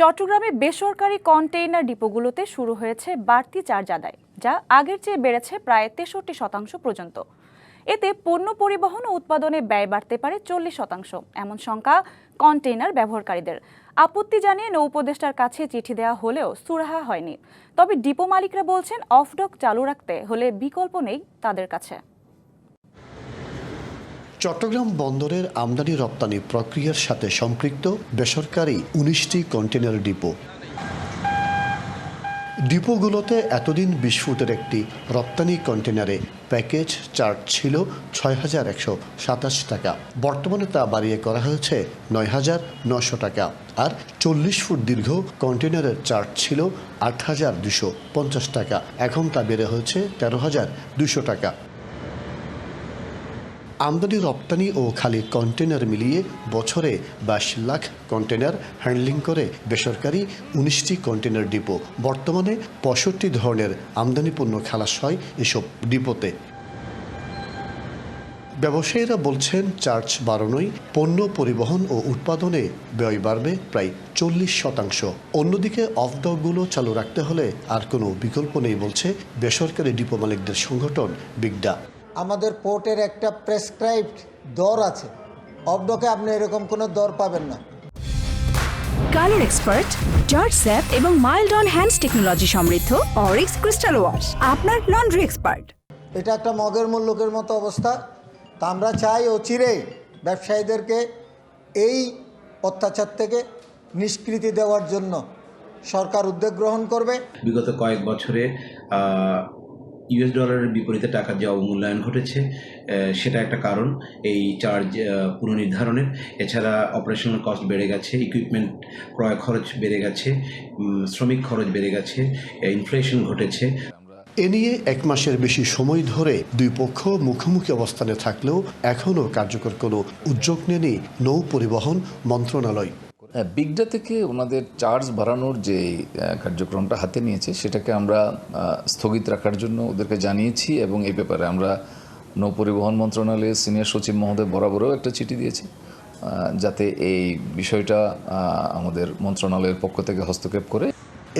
চট্টগ্রামে বেসরকারি কন্টেইনার ডিপোগুলোতে শুরু হয়েছে বাড়তি চার্জ আদায়, যা আগের চেয়ে বেড়েছে প্রায় তেষট্টি শতাংশ পর্যন্ত। এতে পণ্য পরিবহন ও উৎপাদনে ব্যয় বাড়তে পারে চল্লিশ শতাংশ, এমন শঙ্কা কন্টেইনার ব্যবহারকারীদের। আপত্তি জানিয়ে নৌ উপদেষ্টার কাছে চিঠি দেওয়া হলেও সুরাহা হয়নি। তবে ডিপো মালিকরা বলছেন, অফডক চালু রাখতে হলে বিকল্প নেই তাদের কাছে। চট্টগ্রাম বন্দরের আমদানি রপ্তানি প্রক্রিয়ার সাথে সম্পৃক্ত বেসরকারি উনিশটি কন্টেনার ডিপো। ডিপোগুলোতে এতদিন বিশ ফুটের একটি রপ্তানি কন্টেনারে প্যাকেজ চার্জ ছিল ছয় হাজার একশো সাতাশ টাকা। বর্তমানে তা বাড়িয়ে করা হয়েছে নয় হাজার নশো টাকা আর চল্লিশ ফুট দীর্ঘ কন্টেনারের চার্জ ছিল আট হাজার দুশো পঞ্চাশ টাকা। এখন তা বেড়ে হয়েছে তেরো হাজার দুশো টাকা। আমদানি, রপ্তানি ও খালি কন্টেনার মিলিয়ে বছরে বাইশ লাখ কন্টেনার হ্যান্ডলিং করে বেসরকারি উনিশটি কন্টেনার ডিপো। বর্তমানে পঁয়ষট্টি ধরনের আমদানি পণ্য খালাস হয় এসব ডিপোতে। ব্যবসায়ীরা বলছেন, চার্জ বাড়ানোয় পণ্য পরিবহন ও উৎপাদনে ব্যয় বাড়বে প্রায় চল্লিশ শতাংশ। অন্যদিকে, অফ অফডকগুলো চালু রাখতে হলে আর কোনো বিকল্প নেই বলছে বেসরকারি ডিপো মালিকদের সংগঠন বিগডা। আমাদের পোর্টের একটা প্রেসক্রাইবড দর আছে। অবডকে আপনি এরকম কোনো দর পাবেন না। কালার এক্সপার্ট জর্জ স্যাপ এবং মাইল্ড অন হ্যান্ডস টেকনোলজি সমৃদ্ধ অরিক্স ক্রিস্টাল ওয়াশ আপনার লন্ড্রি এক্সপার্ট এটা একটা মগের মূল্যকের মতো অবস্থা। তা আমরা চাই অচিরেই ব্যবসায়ীদেরকে এই অত্যাচার থেকে নিষ্কৃতি দেওয়ার জন্য সরকার উদ্যোগ গ্রহণ করবে। বিগত কয়েক বছরে ইউএস ডলারের বিপরীতে টাকার যে অবমূল্যায়ন ঘটেছে। সেটা একটা কারণ। এই চার্জ পুনর্নির্ধারণের। এছাড়া অপারেশনাল কস্ট বেড়ে গেছে ইকুইপমেন্ট ক্রয় খরচ বেড়ে গেছে শ্রমিক খরচ বেড়ে গেছে ইনফ্লেশন ঘটেছে। এ নিয়ে এক মাসের বেশি সময় ধরে দুই পক্ষ মুখোমুখি অবস্থানে থাকলেও এখনও কার্যকর কোনো উদ্যোগ নেয়নি নৌ পরিবহন মন্ত্রণালয়। হ্যাঁ বিগডা থেকে ওনাদের চার্জ বাড়ানোর যে কার্যক্রমটা হাতে নিয়েছে, সেটাকে আমরা স্থগিত রাখার জন্য ওদেরকে জানিয়েছি এবং এই ব্যাপারে আমরা নৌপরিবহন মন্ত্রণালয়ের সিনিয়র সচিব মহোদয় বরাবরও একটা চিঠি দিয়েছি যাতে এই বিষয়টা আমাদের মন্ত্রণালয়ের পক্ষ থেকে হস্তক্ষেপ করে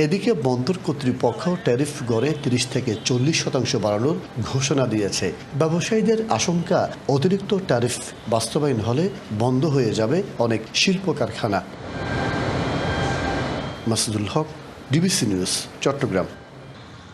এদিকে বন্দর কর্তৃপক্ষ ট্যারিফ গড়ে তিরিশ থেকে চল্লিশ শতাংশ বাড়ানোর ঘোষণা দিয়েছে। ব্যবসায়ীদের আশঙ্কা, অতিরিক্ত ট্যারিফ বাস্তবায়ন হলে বন্ধ হয়ে যাবে অনেক শিল্প কারখানা। Masudul Haque, DBC news, Chattogram.